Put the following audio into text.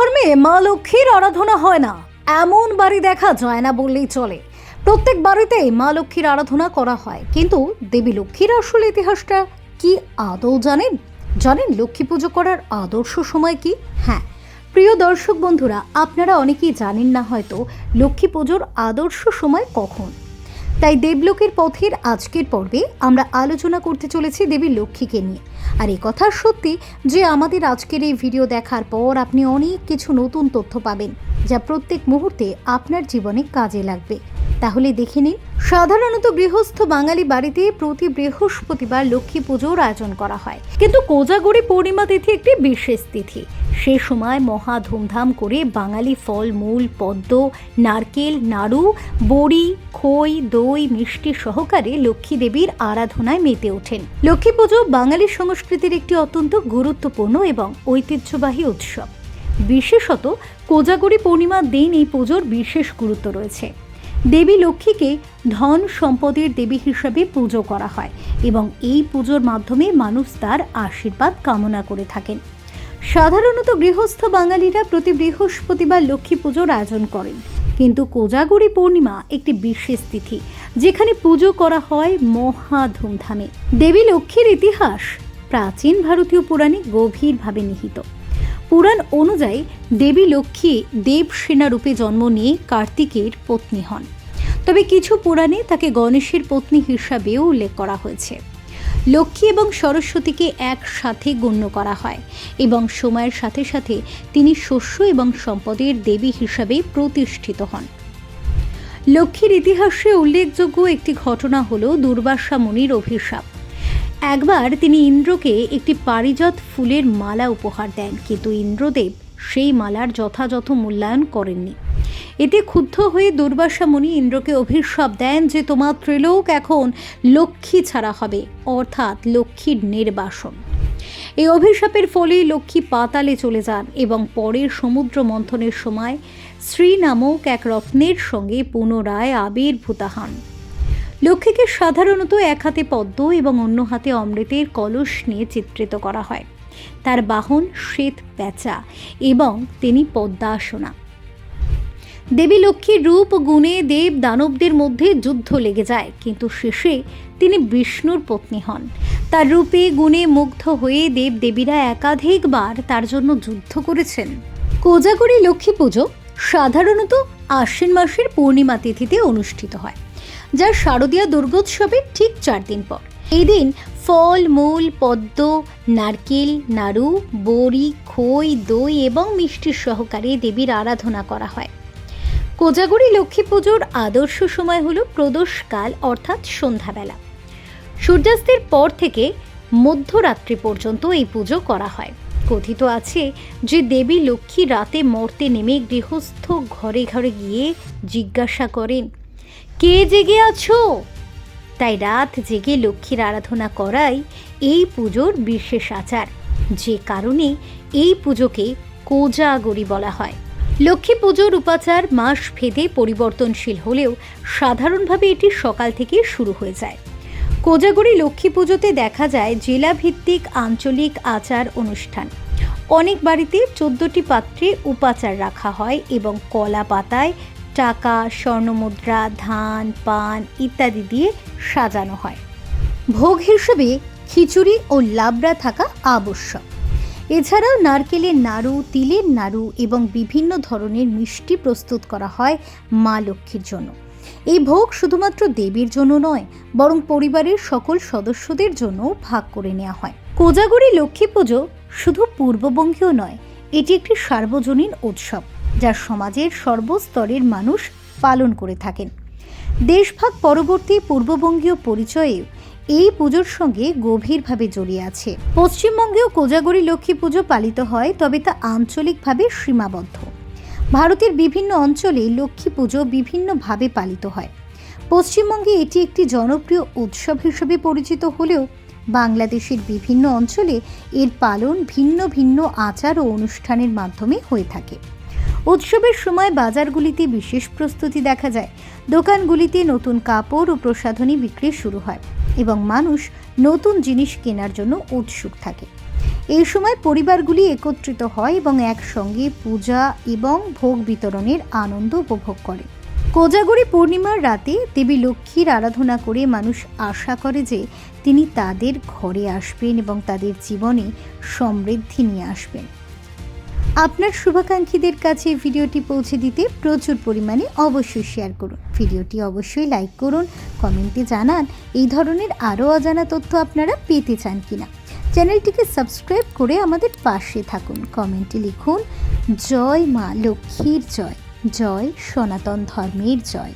ধর্মে মা লক্ষ্মীর আরাধনা হয় না। এমন বাড়ি দেখা যায় না বললেই চলে। প্রত্যেক বাড়িতেই মা লক্ষ্মীর আরাধনা করা হয়। কিন্তু দেবী লক্ষ্মীর আসল ইতিহাসটা কি আদৌ জানেন? জানেন লক্ষ্মী পুজো করার আদর্শ সময় কি? হ্যাঁ প্রিয় দর্শক বন্ধুরা, আপনারা অনেকেই জানেন না হয়তো লক্ষ্মী পুজোর আদর্শ সময় কখন। তাই দেবলোকের পথের আজকের পর্বে আমরা আলোচনা করতে চলেছি দেবী লক্ষ্মীকে নিয়ে। আর এই কথা সত্যি যে আমাদের আজকের এই ভিডিও দেখার পর আপনি অনেক কিছু নতুন তথ্য পাবেন, যা প্রত্যেক মুহূর্তে আপনার জীবনে কাজে লাগবে। তাহলে দেখে নিন। সাধারণত গৃহস্থ বাঙালি বাড়িতে প্রতি বৃহস্পতিবার লক্ষ্মী পুজোর আয়োজন করা হয়। কিন্তু কোজাগরি পূর্ণিমা তিথি একটি বিশেষ তিথি। সে সময় মহা ধুমধাম করে বাঙালি ফল, মূল, পদ্ম, নারকেল, নাড়ু, বড়ি, খই, দই, মিষ্টি সহকারে লক্ষ্মী দেবীর আরাধনায় মেতে ওঠেন। লক্ষ্মী পুজো বাঙালি সংস্কৃতির একটি অত্যন্ত গুরুত্বপূর্ণ এবং ঐতিহ্যবাহী উৎসব। বিশেষত কোজাগরি পূর্ণিমার দিন এই পুজোর বিশেষ গুরুত্ব রয়েছে। দেবী লক্ষ্মীকে ধন সম্পদের দেবী হিসাবে পুজো করা হয় এবং এই পুজোর মাধ্যমে মানুষ তার আশীর্বাদ কামনা করে থাকেন। সাধারণত গৃহস্থ বাঙালিরা প্রতি বৃহস্পতিবার লক্ষ্মী পুজোর আয়োজন করেন। কিন্তু কোজাগরি পূর্ণিমা একটি বিশেষ তিথি, যেখানে পুজো করা হয় মহা ধুমধামে। দেবী লক্ষ্মীর ইতিহাস প্রাচীন ভারতীয় পুরাণে গভীরভাবে নিহিত। পুরাণ অনুযায়ী দেবী লক্ষ্মী দেবসেনা রূপে জন্ম নিয়ে কার্তিকের পত্নী হন। তবে কিছু পুরাণে তাকে গণেশের পত্নী হিসাবেও উল্লেখ করা হয়েছে। লক্ষ্মী এবং সরস্বতীকে একসাথে গণ্য করা হয় এবং সময়ের সাথে সাথে তিনি শস্য এবং সম্পদের দেবী হিসাবে প্রতিষ্ঠিত হন। লক্ষ্মীর ইতিহাসে উল্লেখযোগ্য একটি ঘটনা হল দুর্বাসা মুনির অভিশাপ। একবার তিনি ইন্দ্রকে একটি পারিজাত ফুলের মালা উপহার দেন, কিন্তু ইন্দ্রদেব সেই মালার যথাযথ মূল্যায়ন করেননি। এতে ক্ষুব্ধ হয়ে দুর্বাসা মুনি ইন্দ্রকে অভিশাপ দেন যে তোমার ত্রিলোক এখন লক্ষ্মী ছাড়া হবে, অর্থাৎ লক্ষ্মীর নির্বাসন। এই অভিশাপের ফলে লক্ষ্মী পাতালে চলে যান এবং পরের সমুদ্র মন্থনের সময় শ্রী নামক এক রত্নের সঙ্গে পুনরায় আবির্ভূতা হন। লক্ষ্মীকে সাধারণত এক হাতে পদ্ম এবং অন্য হাতে অমৃতের কলস নিয়ে চিত্রিত করা হয়। তার বাহন শ্বেত প্যাঁচা এবং তিনি পদ্মাসনা। দেবী লক্ষ্মীর রূপ, গুণে দেব দানবদের মধ্যে যুদ্ধ লেগে যায়, কিন্তু শেষে তিনি বিষ্ণুর পত্নী হন। তার রূপে, গুণে মুগ্ধ হয়ে দেব দেবীরা একাধিকবার তার জন্য যুদ্ধ করেছেন। কোজাগরি লক্ষ্মী পুজো সাধারণত আশ্বিন মাসের পূর্ণিমা তিথিতে অনুষ্ঠিত হয়। যা শারদীয় দুর্গোৎসবের ঠিক চার দিন পর। এই দিন ফল, মূল, পদ্ম, নারকেল, নাড়ু, বড়ি, খই, দই এবং মিষ্টির সহকারে দেবীর আরাধনা করা হয়। কোজাগরি লক্ষ্মী পুজোর আদর্শ সময় হলো প্রদোষকাল অর্থাৎ সন্ধ্যাবেলা। সূর্যাস্তের পর থেকে মধ্যরাত্রি পর্যন্ত এই পুজো করা হয়। কথিত আছে যে দেবী লক্ষ্মী রাতে মর্তে নেমে গৃহস্থ ঘরে ঘরে গিয়ে জিজ্ঞাসা করেন কে জেগে আছো? তাই রাত জেগে লক্ষ্মীর আরাধনা করাই এই পুজোর বিশেষ আচার। যে কারণে এই পুজোকে কোজাগরি বলা হয়। লক্ষ্মী পুজোর উপাচার মাস ভেদে পরিবর্তনশীল হলেও সাধারণভাবে এটি সকাল থেকে শুরু হয়ে যায়। কোজাগরি লক্ষ্মী পুজোতে দেখা যায় জেলাভিত্তিক আঞ্চলিক আচার অনুষ্ঠান। অনেক বাড়িতে চোদ্দটি পাত্রে উপাচার রাখা হয় এবং কলা পাতায় টাকা, স্বর্ণমুদ্রা, ধান, পান ইত্যাদি দিয়ে সাজানো হয়। ভোগ হিসেবে খিচুড়ি ও লাবড়া থাকা আবশ্যক। এছাড়াও নারকেলের নাড়ু, তিলের নাড়ু এবং বিভিন্ন ধরনের মিষ্টি প্রস্তুত করা হয় মা লক্ষ্মীর জন্য। এই ভোগ শুধুমাত্র দেবীর জন্য নয়, বরং পরিবারের সকল সদস্যদের জন্য ভাগ করে নেওয়া হয়। কোজাগরি লক্ষ্মী পুজো শুধু পূর্ববঙ্গীয় নয়, এটি একটি সার্বজনীন উৎসব। যা সমাজের সর্বস্তরের মানুষ পালন করে থাকেন। দেশভাগ পরবর্তী পূর্ববঙ্গীয় পরিচয়ে এই পুজোর সঙ্গে গভীরভাবে জড়িয়ে আছে। পশ্চিমবঙ্গেও কোজাগরি লক্ষ্মী পুজো পালিত হয়, তবে তা আঞ্চলিকভাবে সীমাবদ্ধ। ভারতের বিভিন্ন অঞ্চলে লক্ষ্মী পুজো বিভিন্নভাবে পালিত হয়। পশ্চিমবঙ্গে এটি একটি জনপ্রিয় উৎসব হিসেবে পরিচিত হলেও বাংলাদেশের বিভিন্ন অঞ্চলে এর পালন ভিন্ন ভিন্ন আচার ও অনুষ্ঠানের মাধ্যমে হয়ে থাকে। উৎসবের সময় বাজারগুলিতে বিশেষ প্রস্তুতি দেখা যায়। দোকানগুলিতে নতুন কাপড় ও প্রসাধনী বিক্রি শুরু হয় এবং মানুষ নতুন জিনিস কেনার জন্য উৎসুক থাকে। এই সময় পরিবারগুলি একত্রিত হয় এবং একসঙ্গে পূজা এবং ভোগ বিতরণের আনন্দ উপভোগ করে। কোজাগরী পূর্ণিমার রাতে দেবী লক্ষ্মীর আরাধনা করে মানুষ আশা করে যে তিনি তাদের ঘরে আসবেন এবং তাদের জীবনে সমৃদ্ধি নিয়ে আসবেন। আপনার শুভাকাঙ্ক্ষীদের কাছে ভিডিওটি পৌঁছে দিতে প্রচুর পরিমাণে অবশ্যই শেয়ার করুন। ভিডিওটি অবশ্যই লাইক করুন কমেন্টে জানান, এই ধরনের আরও অজানা তথ্য আপনারা পেতে চান কিনা। চ্যানেলটিকে সাবস্ক্রাইব করে আমাদের পাশে থাকুন। কমেন্টে লিখুন, জয় মা লক্ষ্মীর জয় জয় সনাতন ধর্মের জয়।